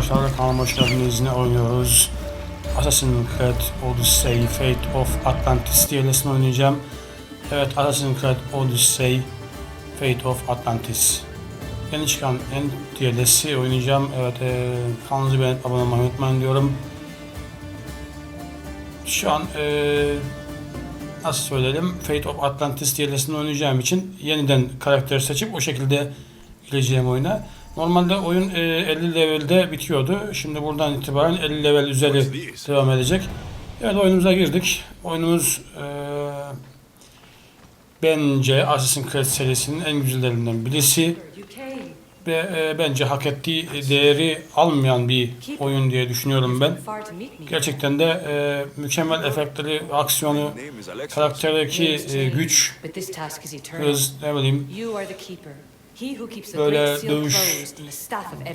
arkadaşlar kanalıma hoş geldiniz. Ne oynuyoruz? Assassin's Creed Odyssey Fate of Atlantis DLC'ni oynayacağım. Evet Assassin's Creed Odyssey Fate of Atlantis. Yeni çıkan en DLC oynayacağım. Evet e, kanalımızı beğenip abone olmayı unutmayın diyorum. Şu an e, nasıl söyleyelim Fate of Atlantis DLC'ni oynayacağım için yeniden karakter seçip o şekilde gireceğim oyuna. Normalde oyun e, 50 levelde bitiyordu. Şimdi buradan itibaren 50 level üzeri devam edecek. Evet oyunumuza girdik. Oyunumuz e, bence Assassin's Creed serisinin en güzellerinden birisi ve e, bence hak ettiği değeri almayan bir oyun diye düşünüyorum ben. Gerçekten de e, mükemmel efektleri, aksiyonu, karakterdeki e, güç, hız, ne bileyim Böyle dövüş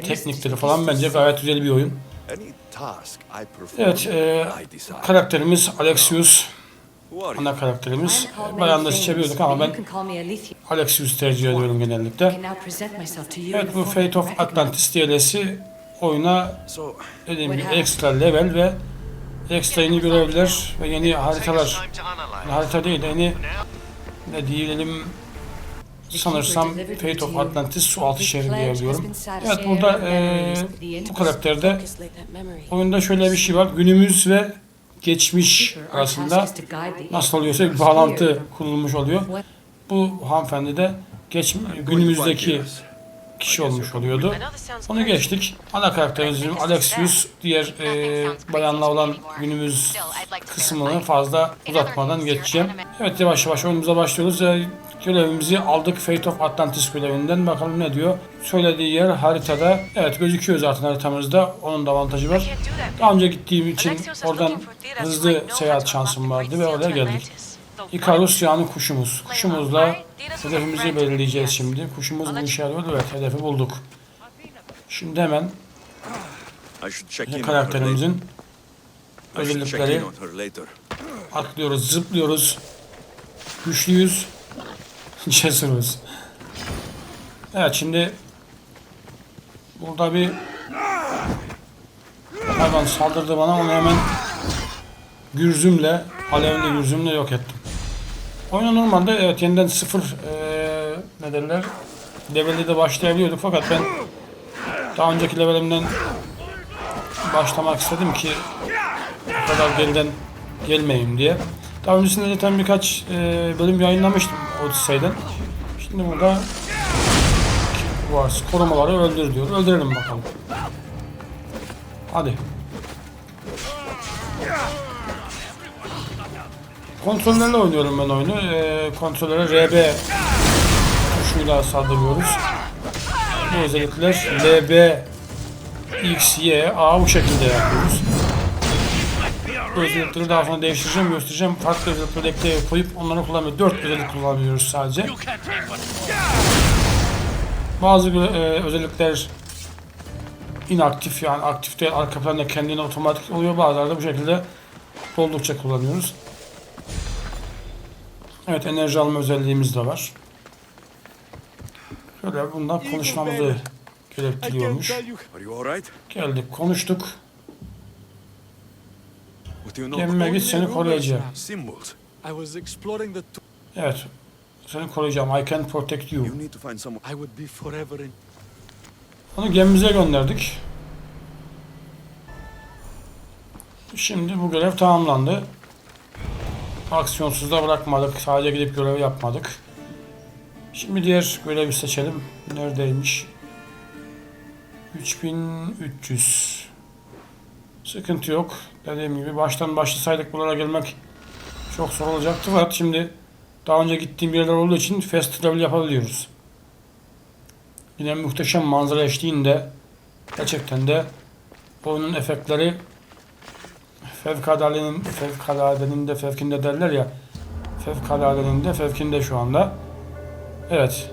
teknikleri falan bence gayet güzel bir oyun. Evet, e, karakterimiz Alexius, ana karakterimiz. Bayan da seçebiliyorduk ama ben. Alexius tercih ediyorum genellikle. Evet bu Fate of. Atlantis DLC'i oyuna dediğim gibi ekstra level ve ekstra yeni görevler ve yeni haritalar yani harita değil de yeni ne diyelim sanırsam Fate of Atlantis su altı şehri diyebiliyorum. Evet burada eee, bu karakterde oyunda şöyle bir şey var. Günümüz ve geçmiş arasında nasıl oluyorsa bir bağlantı kurulmuş oluyor. Bu hanımefendi de geç, günümüzdeki kişi olmuş oluyordu. Onu geçtik. Ana karakterimiz Alexius diğer eee bayanla olan günümüz kısmını fazla uzatmadan geçeceğim. Evet yavaş yavaş oyunumuza başlıyoruz. Görevimizi aldık Fate of Atlantis görevinden. Bakalım ne diyor. Söylediği yer haritada. Evet gözüküyor zaten haritamızda. Onun da avantajı var. Daha önce gittiğim için oradan hızlı seyahat şansım vardı ve oraya geldik. Icarus yani kuşumuz. Kuşumuzla hedefimizi belirleyeceğiz şimdi. Kuşumuz bu işe yarıyor. Evet hedefi bulduk. Şimdi hemen karakterimizin özellikleri atlıyoruz, zıplıyoruz, güçlüyüz, cesuruz. Evet şimdi burada bir hayvan saldırdı bana onu hemen gürzümle, alevli gürzümle yok ettim. Oyuna normalde evet yeniden sıfır eee ne derler levelde de başlayabiliyorduk fakat ben daha önceki levelimden başlamak istedim ki bu kadar geriden gelmeyeyim diye. Daha öncesinde zaten birkaç e, bölüm yayınlamıştım Odyssey'den. Şimdi burada var korumaları öldür diyor. Öldürelim bakalım. Hadi. Kontrollerle oynuyorum ben oyunu. E, kontrollere RB tuşuyla saldırıyoruz. Bu özellikler LB, X, Y, A bu şekilde yapıyoruz. Bu özellikleri daha sonra değiştireceğim, göstereceğim. Farklı özellikleri ekleyip koyup onları kullanmıyoruz. Dört özellik kullanabiliyoruz sadece. Bazı e, özellikler inaktif yani aktif değil. Arka planda kendine otomatik oluyor. Bazıları da bu şekilde oldukça kullanıyoruz. Evet enerji alma özelliğimiz de var. Şöyle bundan konuşmamızı gerektiriyormuş. Geldik konuştuk. Git seni koruyacağım. Symbols. I was exploring the t- Evet. Seni koruyacağım. I can protect you. You need to find someone. I would be forever in. Onu gemimize gönderdik. Şimdi bu görev tamamlandı. Aksiyonsuz da bırakmadık. Sadece gidip görev yapmadık. Şimdi diğer görevi seçelim. Neredeymiş? 3300. Sıkıntı yok. Dediğim gibi baştan başlasaydık buralara gelmek çok zor olacaktı. Fakat şimdi daha önce gittiğim yerler olduğu için fast travel yapabiliyoruz. Yine muhteşem manzara eşliğinde gerçekten de oyunun efektleri fevkaladenin fevkaladenin de fevkinde derler ya fevkaladenin de fevkinde şu anda. Evet.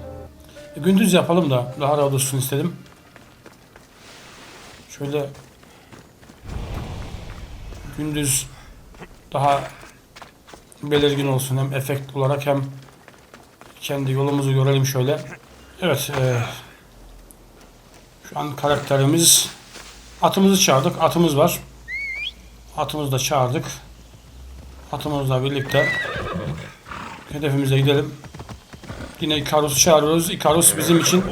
E, gündüz yapalım da daha rahat olsun istedim. Şöyle gündüz daha belirgin olsun hem efekt olarak hem kendi yolumuzu görelim şöyle. Evet, e, şu an karakterimiz Atımızı çağırdık. Atımız var. Atımızı da çağırdık. Atımızla birlikte hedefimize gidelim. Yine Ikarus'u çağırıyoruz. Ikarus bizim için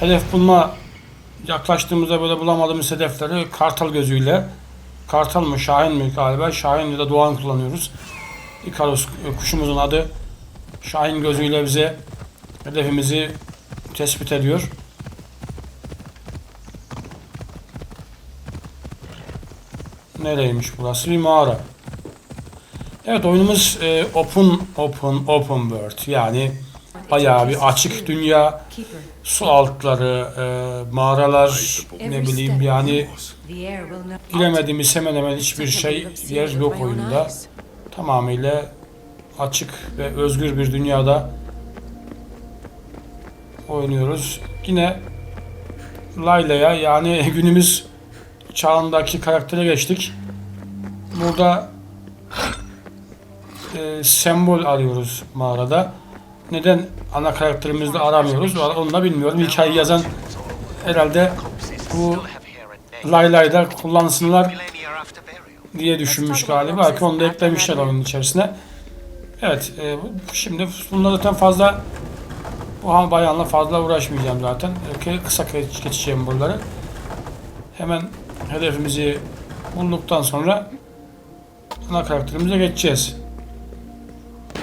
hedef bulma yaklaştığımızda böyle bulamadığımız hedefleri kartal gözüyle kartal mı şahin mi galiba şahin ya da doğan kullanıyoruz. Ikarus e, kuşumuzun adı şahin gözüyle bize hedefimizi tespit ediyor. Nereymiş burası? Bir mağara. Evet oyunumuz e, open open open world yani bayağı bir açık dünya, su altları, e, mağaralar, ne bileyim yani bilemediğimiz hemen hemen hiçbir şey yer yok oyunda. Tamamıyla açık ve özgür bir dünyada oynuyoruz. Yine Layla'ya yani günümüz çağındaki karaktere geçtik. Burada e, sembol arıyoruz mağarada. Neden ana karakterimizde aramıyoruz? Onu da bilmiyorum. Hikayeyi yazan herhalde bu Layla'yı da kullansınlar diye düşünmüş galiba ki onu da eklemişler oyunun içerisine. Evet, e, şimdi bununla zaten fazla bu bayanla fazla uğraşmayacağım zaten. Kısa geç- geçeceğim buraları. Hemen hedefimizi bulduktan sonra ana karakterimize geçeceğiz.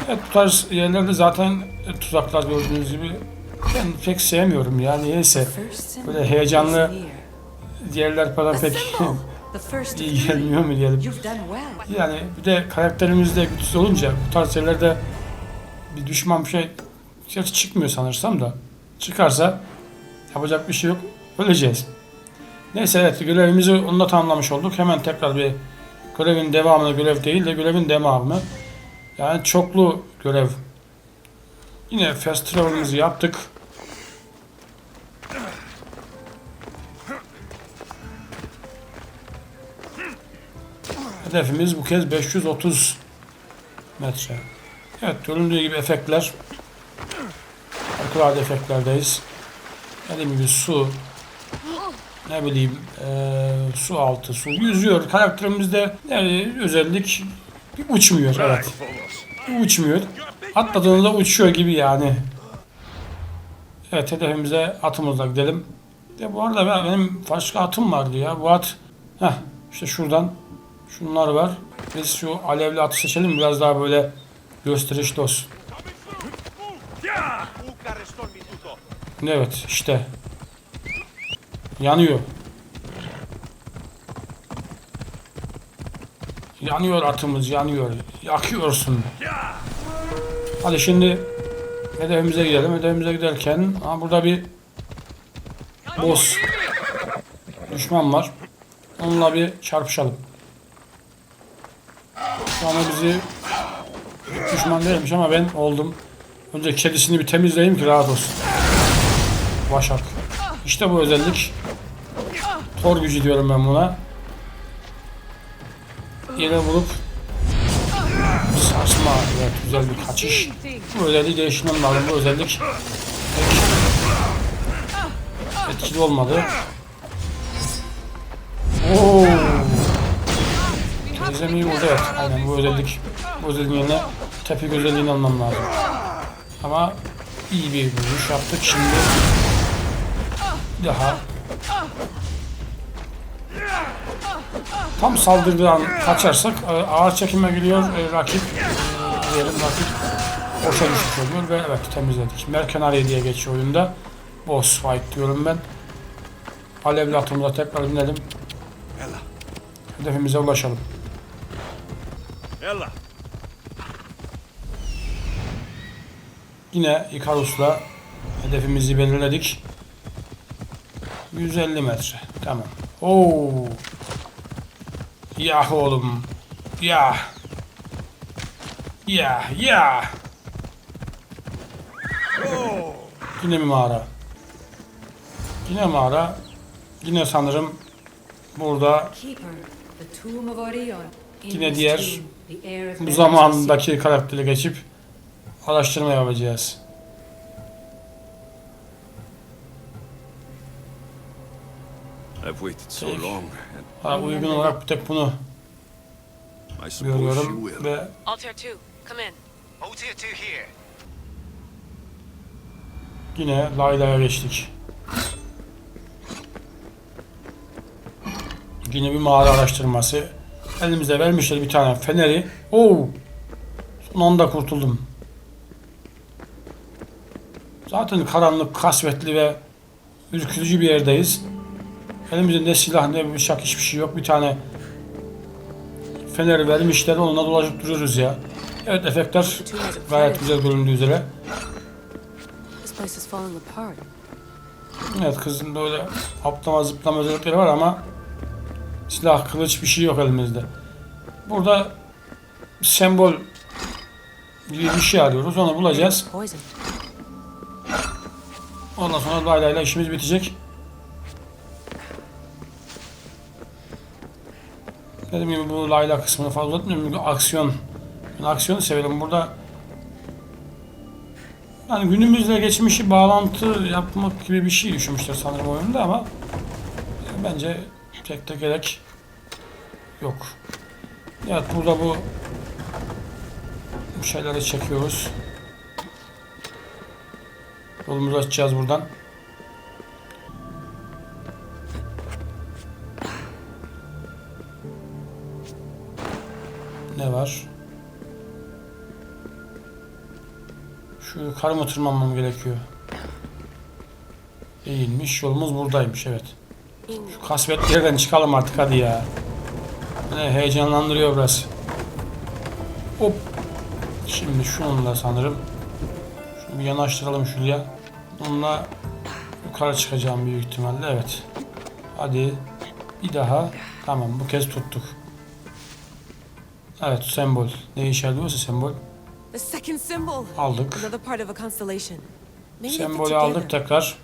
Evet bu tarz yerlerde zaten tuzaklar gördüğünüz gibi ben pek sevmiyorum ya niyeyse. Böyle heyecanlı. Diğerler falan A pek iyi gelmiyor mu diyelim. Yani bir de karakterimiz de güçsüz olunca bu tarz yerlerde bir düşman bir şey gerçi çıkmıyor sanırsam da çıkarsa yapacak bir şey yok. Öleceğiz. Neyse evet görevimizi onunla tamamlamış olduk. Hemen tekrar bir görevin devamını görev değil de görevin devamını yani çoklu görev. Yine fast travel'ımızı yaptık. Hedefimiz bu kez 530 metre. Evet görüldüğü gibi efektler. Harikulade efektlerdeyiz. Dediğim gibi su, ne bileyim eee, su altı, su yüzüyor. Karakterimizde yani özellik uçmuyor evet. Uçmuyor. Atladığında uçuyor gibi yani. Evet hedefimize atımızla gidelim. Ya bu arada ben- benim başka atım vardı ya. Bu at Heh, işte şuradan şunlar var. Biz şu alevli atı seçelim biraz daha böyle gösterişli olsun. Evet işte. Yanıyor. Yanıyor atımız yanıyor. Yakıyorsun. Hadi şimdi hedefimize gidelim. Hedefimize giderken ha burada bir boss düşman var. Onunla bir çarpışalım. Şu anda bizi düşman değilmiş ama ben oldum. Önce kedisini bir temizleyeyim ki rahat olsun. Başak. İşte bu özellik. Tor gücü diyorum ben buna. Yere vurup sarsma. Evet güzel bir kaçış. Bu özelliği değiştirmem lazım. Bu özellik pek etkili olmadı. Oo. İyi vurdu evet. Aynen bu özellik. Bu özelliğin yerine tepik özelliğini almam lazım. Ama iyi bir vuruş yaptık şimdi. Daha. Tam saldırdığı an kaçarsak e, ağır çekime giriyor e, rakip. E, diyelim rakip boşa düşmüş oluyor ve evet temizledik. Mercenary diye geçiyor oyunda. Boss fight diyorum ben. Alevli atımıza tekrar binelim. Hedefimize ulaşalım. Yalla. Yine Icarus'la hedefimizi belirledik. 150 metre. Tamam. Oo. Yah oğlum. Yah. Yah yah. Yine mi mağara? Yine mağara. Yine sanırım burada yine diğer bu zamandaki karakteri geçip araştırma yapacağız. I've waited so Peki. long, Ha, uygun olarak bir tek bunu and I suppose you görüyorum ve Altair 2, come in. Altair 2 here. yine Layla'ya geçtik. Yine bir mağara araştırması. Elimizde vermişler bir tane feneri. Oo! Son anda kurtuldum. Zaten karanlık, kasvetli ve ürkütücü bir yerdeyiz. Elimizde ne silah ne bıçak hiçbir şey yok. Bir tane feneri vermişler onunla dolaşıp duruyoruz ya. Evet efektler gayet güzel göründüğü üzere. Evet kızın da öyle atlama zıplama özellikleri var ama silah, kılıç bir şey yok elimizde. Burada sembol gibi bir şey arıyoruz. Onu bulacağız. Ondan sonra Layla ile işimiz bitecek. Dediğim gibi bu Layla kısmını fazla uzatmıyorum çünkü aksiyon. Ben aksiyonu severim. Burada yani günümüzle geçmişi bağlantı yapmak gibi bir şey düşünmüşler sanırım oyunda ama bence tek tek gerek yok. Evet burada bu bu şeyleri çekiyoruz. Yolumuzu açacağız buradan. Ne var? Şu yukarı mı tırmanmam gerekiyor? Değilmiş. Yolumuz buradaymış evet. Şu kasvetli yerden çıkalım artık hadi ya. Ne heyecanlandırıyor biraz. Hop. Şimdi şununla sanırım. Şunu bir yanaştıralım şuraya. Onunla yukarı çıkacağım büyük ihtimalle. Evet. Hadi. Bir daha. Tamam bu kez tuttuk. Evet sembol. Ne işe yarıyorsa sembol. Aldık. Sembolü aldık tekrar.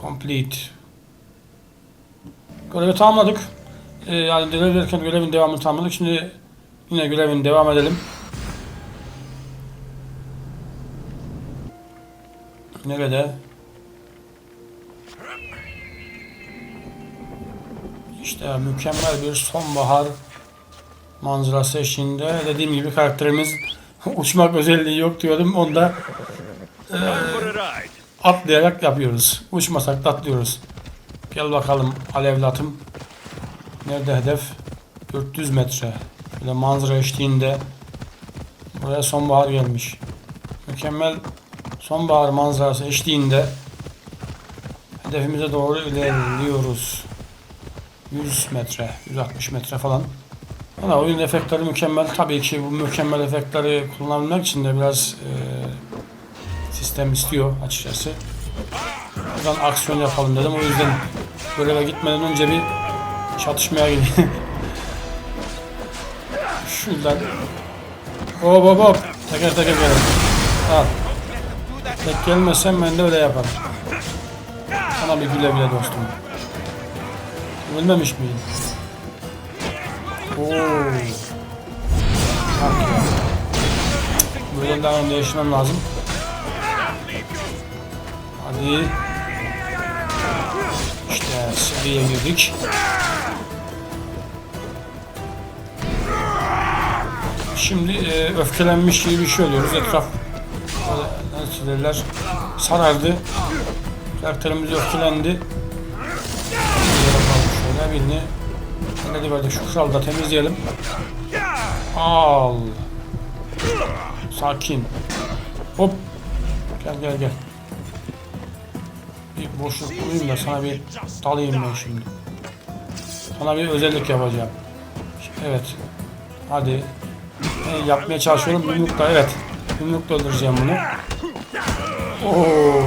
Complete. Görevi tamamladık. Ee, yani görev verirken görevin devamını tamamladık. Şimdi yine görevin devam edelim. Nerede? İşte mükemmel bir sonbahar manzarası eşliğinde dediğim gibi karakterimiz uçmak özelliği yok diyordum. Onda atlayarak yapıyoruz. Uçmasak da atlıyoruz. Gel bakalım alevlatım. Nerede hedef? 400 metre. Böyle manzara eşliğinde. Buraya sonbahar gelmiş. Mükemmel sonbahar manzarası eşliğinde hedefimize doğru ilerliyoruz. 100 metre, 160 metre falan. Valla oyun efektleri mükemmel. Tabii ki bu mükemmel efektleri kullanabilmek için de biraz eee sistem istiyor açıkçası. Buradan aksiyon yapalım dedim. O yüzden göreve gitmeden önce bir çatışmaya gideyim. Şuradan. Hop hop hop. Teker teker gelelim. Al. Tek gelmezsen ben de öyle yaparım. Sana bir güle güle dostum. Ölmemiş miyim? Oo. Böyle devam değişmem lazım. Hadi. İşte seriye girdik. Şimdi e, öfkelenmiş gibi bir şey oluyoruz. Etraf böyle, nasıl derler sarardı. Karakterimiz öfkelendi. Şöyle birini hadi verdik şu kralı da temizleyelim. Al. Sakin. Hop. Gel gel gel. Boşluk bulayım da sana bir dalayım ben şimdi. Sana bir özellik yapacağım. Evet. Hadi. E, yapmaya çalışıyorum. Yumrukla evet. Yumrukla öldüreceğim bunu. Oo.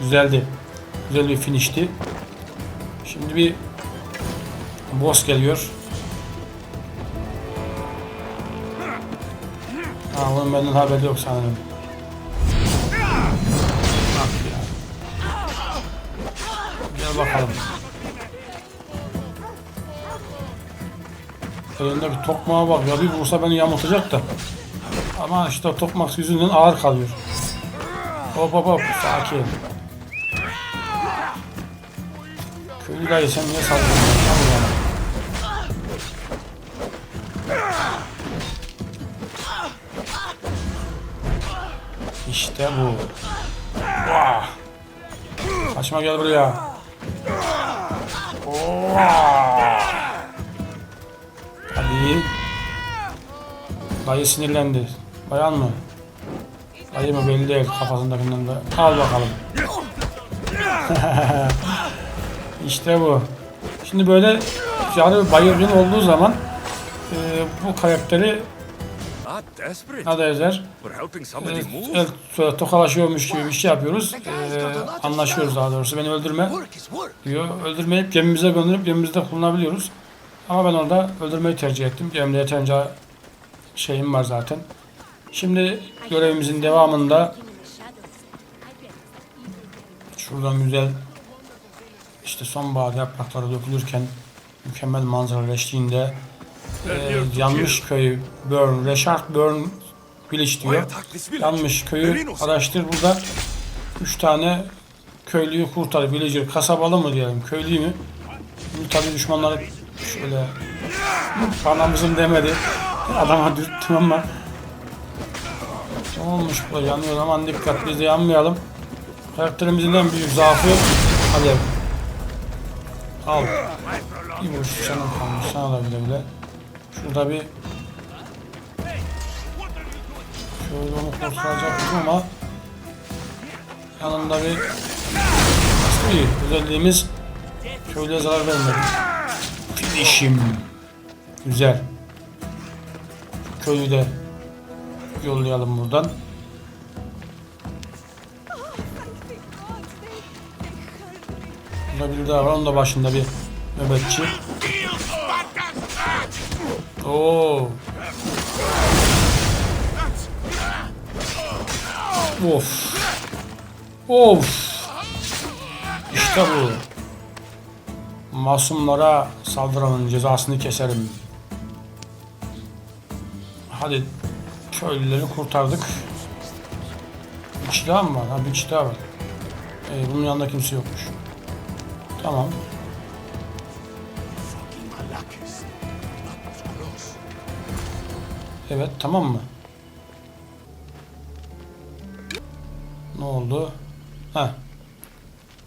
Güzeldi. Güzel bir finişti. Şimdi bir boss geliyor. Ha, onun benden haberi yok sanırım. Bakalım. Elindeki tokmağa bak ya bir vursa beni yamultacak da. Ama işte tokmak yüzünden ağır kalıyor. Hop hop hop sakin. Köylü dayı sen niye saldırıyorsun? İşte bu. Vah. Kaçma gel buraya. Hadi. Dayı sinirlendi. Bayan mı? Dayı mı belli değil kafasındakinden de. Al bakalım. işte bu. Şimdi böyle yani bayılgın olduğu zaman e, bu karakteri move. el, şöyle tokalaşıyormuş gibi bir şey yapıyoruz. E, anlaşıyoruz daha doğrusu. Beni öldürme diyor. Öldürmeyip gemimize gönderip gemimizde kullanabiliyoruz. Ama ben orada öldürmeyi tercih ettim. Gemide yeterince şeyim var zaten. Şimdi görevimizin devamında şuradan güzel işte sonbahar yaprakları dökülürken mükemmel manzara eşliğinde e, yanmış köyü Burn, Richard Burn Village diyor. Yanmış köyü araştır burada. Üç tane köylüyü kurtar. Villager kasabalı mı diyelim köylü mü? Şimdi tabi düşmanları şöyle kanamızın demedi. Adama dürttüm ama ne olmuş bu yanıyor aman dikkat biz de yanmayalım. Karakterimizin en büyük zaafı alev. Al. Bir vuruş canım kalmış sana da bile bile. Şurada bir Şöyle onu kurtaracaktım ama yanında bir iyi özelliğimiz köylüye zarar vermedi. Finishim. Güzel. Köyü de yollayalım buradan. Burada biri daha var. Onun da başında bir nöbetçi. Oo. Of. Of. İşte bu. Masumlara saldıranın cezasını keserim. Hadi köylüleri kurtardık. Bir kişi mı var? Ha bir kişi var. Ee, bunun yanında kimse yokmuş. Tamam. Evet tamam mı? Ne oldu? Ha.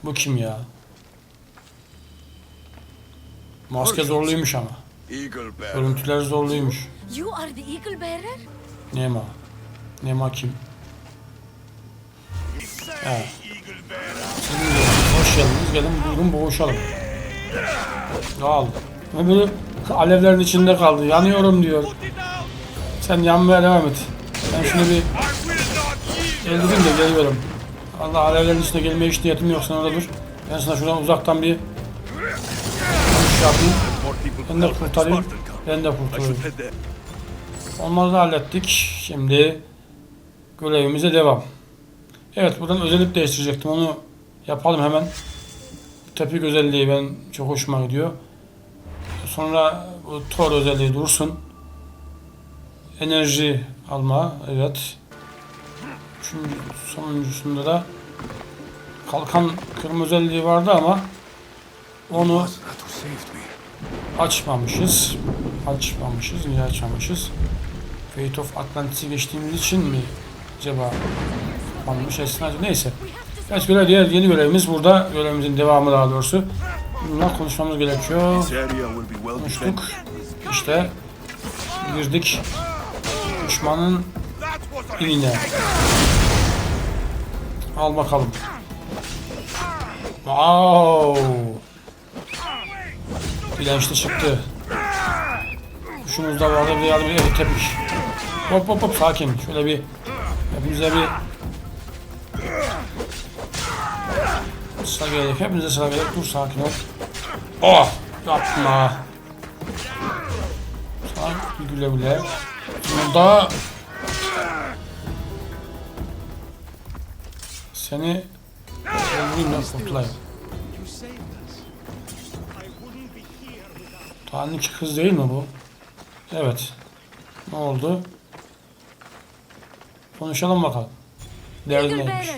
Bu kim ya? Maske zorluymuş ama. Görüntüler zorluymuş. You are the eagle bearer? Nema. Nema kim? Ha. Sizin de hoş geldiniz. Gelin buyurun boğuşalım. Al. Ve böyle alevlerin içinde kaldı. Yanıyorum diyor. Sen yanmaya devam et. Ben şunu bir öldüreyim de geliyorum. Allah alevlerin içine gelmeye hiç niyetim yok. Sen orada dur. Ben sana şuradan uzaktan bir vuruş yapayım. Ben de kurtarayım. Ben de kurtarayım. Onları da hallettik. Şimdi görevimize devam. Evet buradan özellik değiştirecektim. Onu yapalım hemen. Tepik özelliği ben çok hoşuma gidiyor. Sonra bu Thor özelliği dursun. Enerji alma. Evet. Üçüncü, sonuncusunda da kalkan kırma özelliği vardı ama onu açmamışız. Açmamışız. Niye açmamışız? Fate of Atlantis'i geçtiğimiz için mi acaba kapanmış esnacı? Neyse. Evet görev, diğer yeni görevimiz burada. Görevimizin devamı daha doğrusu. Bununla konuşmamız gerekiyor. Konuştuk. İşte girdik. Düşmanın iline. Al bakalım. Wow. Dirençli çıktı. Kuşumuz da vardı bir yardım bir tepik. Hop hop hop sakin. Şöyle bir hepimize bir sıra gelecek. Hepimize sıra gelecek. Dur sakin ol. Oh! Yapma. Sana bir güle güle. Burada seni öldüreyim de kurtulayım. Tanrıki kız değil mi bu? Evet. Ne oldu? Konuşalım bakalım. Derdin neymiş?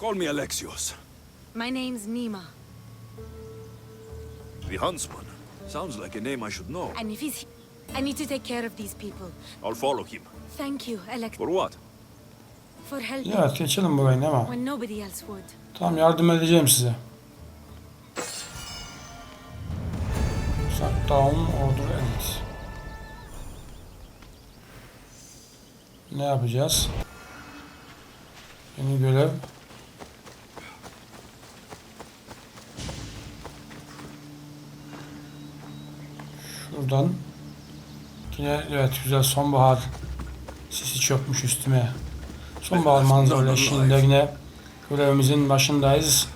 Call me Alexios. My name's Nima. The huntsman. Sounds like a name I should know. And if he's... I need to take care of these people. I'll follow him. Thank you, Alex, For what? for helping Evet geçelim burayı ama. when nobody else would. Tamam yardım edeceğim size. Shut down order end. Ne yapacağız? Yeni görev. Şuradan. Yine evet güzel sonbahar sisi çökmüş üstüme. Sonbahar manzaralı eşliğinde yine görevimizin başındayız.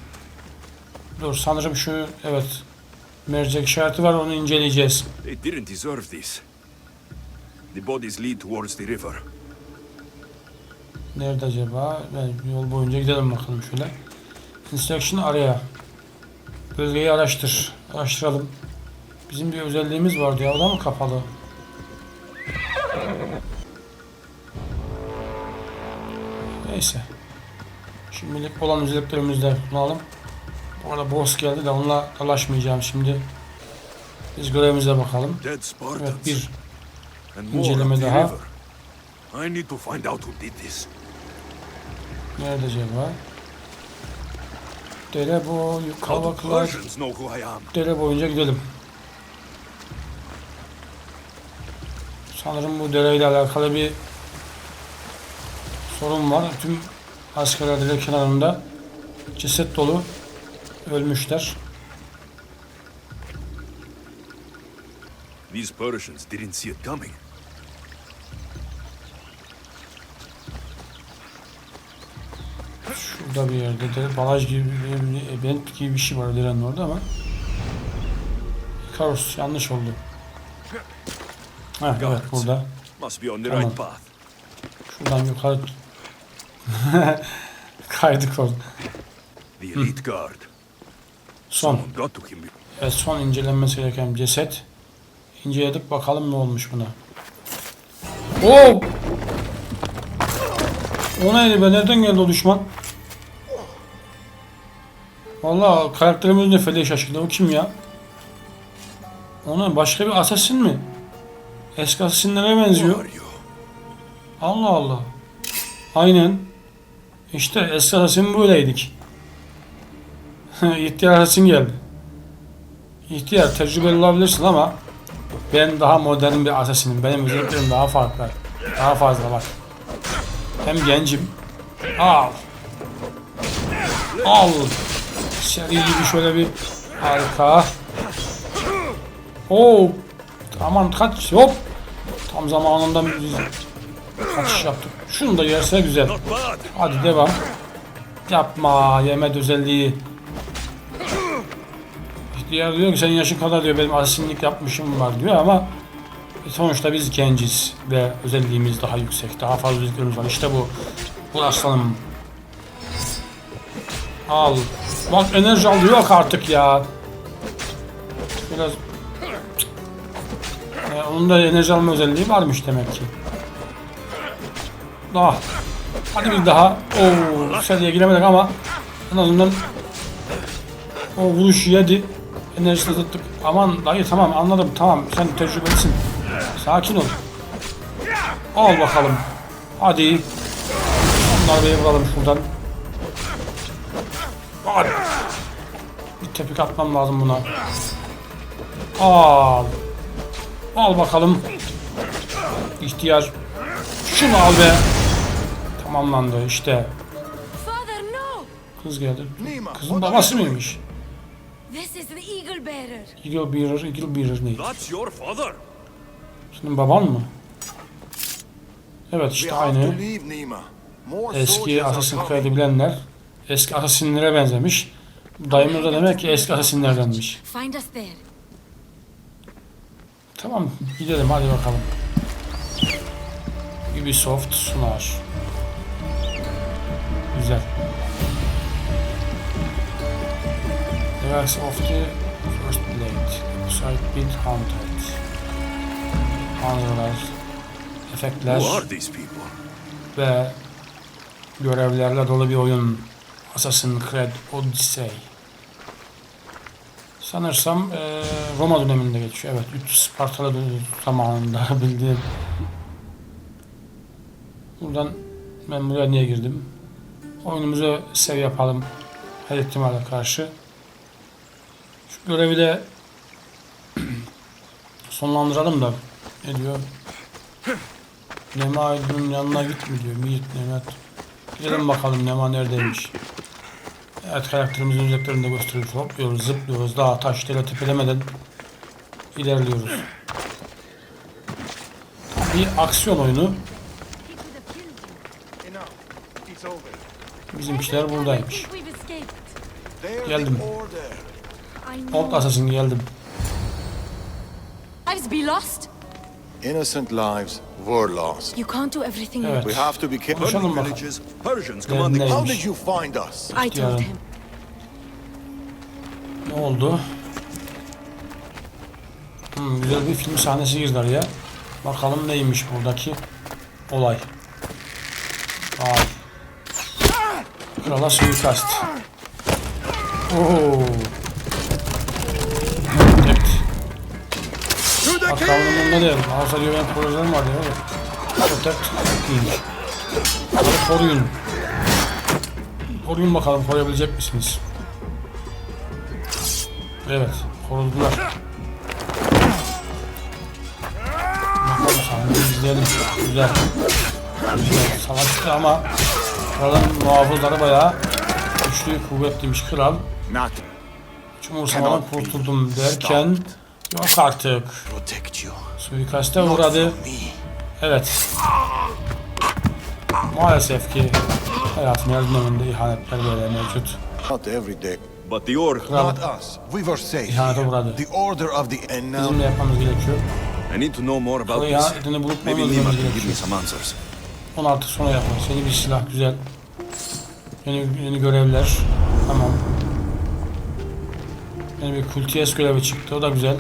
Dur sanırım şu evet mercek işareti var onu inceleyeceğiz. They didn't deserve this. The bodies lead towards the river. Nerede acaba? Yani yol boyunca gidelim bakalım şöyle. Instruction araya. Bölgeyi araştır. Araştıralım. Bizim bir özelliğimiz vardı ya. O da mı kapalı? Neyse. Şimdilik olan özelliklerimizi de kullanalım. Bu arada boss geldi de onunla dalaşmayacağım şimdi. Biz görevimize bakalım. Evet bir inceleme daha. river. I need to find out who did this. nerede acaba? Dere do kavaklar, dere boyunca gidelim. Sanırım bu dereyle alakalı bir sorun var. Tüm askerler dere kenarında ceset dolu ölmüşler. These Persians didn't see it coming. Şurada bir yerde de baraj gibi bir bent gibi bir şey var derenin orada ama Ikarus yanlış oldu. Ha, evet burada. Must be on the Tamam. right path. Şuradan yukarı kaydık orada. The elite guard. Son. Evet, son incelenmesi gereken ceset. İnceledik bakalım ne olmuş buna. Oo! O neydi be? Nereden geldi o düşman? Vallahi karakterimiz ne feleği şaşırdı. O kim ya? Ona başka bir asasin mi? Eski asasinlere benziyor. Allah Allah. Aynen. İşte eski asasin böyleydik. İhtiyar asasin geldi. İhtiyar tecrübeli olabilirsin ama ben daha modern bir asasinim. Benim özelliklerim daha farklı. Daha fazla bak. Hem gencim. Al. Al. Seri gibi şöyle bir harika. Oo. Aman kaç hop. Tam zamanında bir kaçış yaptık. Şunu da yerse güzel. Hadi devam. Yapma yeme özelliği. İhtiyar diyor ki senin yaşın kadar diyor benim asinlik yapmışım var diyor ama sonuçta biz genciz ve özelliğimiz daha yüksek. Daha fazla özelliklerimiz var. İşte bu. Bu aslanım. Al. Bak enerji alıyor yok artık ya. Biraz ee, onun da enerji alma özelliği varmış demek ki. Daha. Hadi bir daha. Oo, seriye giremedik ama en azından o vuruşu yedi. Enerjisi tuttuk. Aman dayı tamam anladım tamam sen tecrübelisin. Sakin ol. Al bakalım. Hadi. Son darbeyi vuralım şuradan. Hadi. Bir tepik atmam lazım buna. Al. Al bakalım. İhtiyar. Şunu al be. Tamamlandı işte. Kız geldi. Kızın babası mıymış? This is the Eagle bearer. Eagle Bearer, Eagle Bearer ne? That's your father. Senin baban mı? Evet işte aynı. Eski Assassin's. Creed'i bilenler eski Assassin'lere benzemiş. Dayımız da demek ki eski Assassin'lerdenmiş. Tamam gidelim hadi bakalım. Ubisoft sunar. Güzel. Rise of the First Blade. Side Bit Haunted. Tanrılar, efektler ve görevlerle dolu bir oyun. Assassin's Creed Odyssey. Sanırsam eee, Roma döneminde geçiyor. Evet, 3 Spartalı zamanında bildiğim. Buradan ben buraya niye girdim? Oyunumuzu sev yapalım. Her ihtimale karşı. Şu görevi de sonlandıralım da. Ne diyor? Nema Aydın'ın yanına git mi diyor. Yiğit Mehmet. Gidelim bakalım Nema neredeymiş. Evet karakterimizin özelliklerini de gösteriyoruz. Hopluyoruz, zıplıyoruz. Dağ, taş, tele tepelemeden ilerliyoruz. Bir aksiyon oyunu. Bizimkiler buradaymış. Geldim. Know. Assassin geldim. Lives be lost? Innocent lives were lost. You can't do everything Evet. We have to be careful. Konuşalım bakalım. Persians commanding? How did you find us? I told him. Ne oldu? Hmm, güzel bir film sahnesi girdi araya. Bakalım neymiş buradaki olay. Krala suikast. Oo. Evet. Bakalım bunda değil. Hausa güven projem var. Evet. Protect. İyiymiş. Hadi koruyun. Koruyun bakalım koruyabilecek misiniz? Evet, korudular. Bakalım sahneyi izleyelim. Güzel. Güzel. Savaştı ama kralın muhafızları bayağı güçlü, kuvvetliymiş kral. Hiç umursamadan kurtuldum derken yok artık. protect you. Suikaste uğradı. Evet. Maalesef ki hayatın her döneminde ihanetler böyle mevcut. Not every day. But the Kral Not us. We were safe. ihanete uğradı. The order of the Bizim yapmamız gerekiyor. I need to know more about this. Maybe Lima can give me some answers. 16 sonra yapar. Yeni bir silah güzel. Yeni, yeni görevler. Tamam. Yeni bir kultiyes görevi çıktı. O da güzel.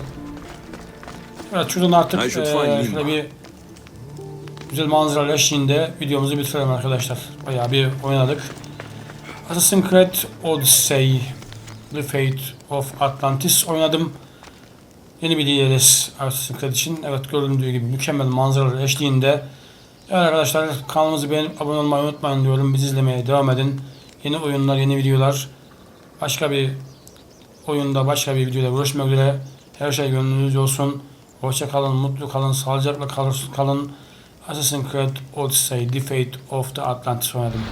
Evet şuradan artık Lima. bir güzel manzaralı eşliğinde videomuzu bitirelim arkadaşlar. Bayağı bir oynadık. Assassin's Creed Odyssey The Fate of Atlantis oynadım. Yeni bir DLS Assassin's Creed için. Evet göründüğü gibi mükemmel manzaralı eşliğinde Evet arkadaşlar kanalımızı beğenip abone olmayı unutmayın diyorum. Bizi izlemeye devam edin. Yeni oyunlar, yeni videolar. Başka bir oyunda, başka bir videoda görüşmek üzere. Her şey gönlünüzce olsun. Hoşça kalın, mutlu kalın, sağlıcakla kalın. kalın. Assassin's Creed Odyssey, The Fate of the Atlantis oynadım.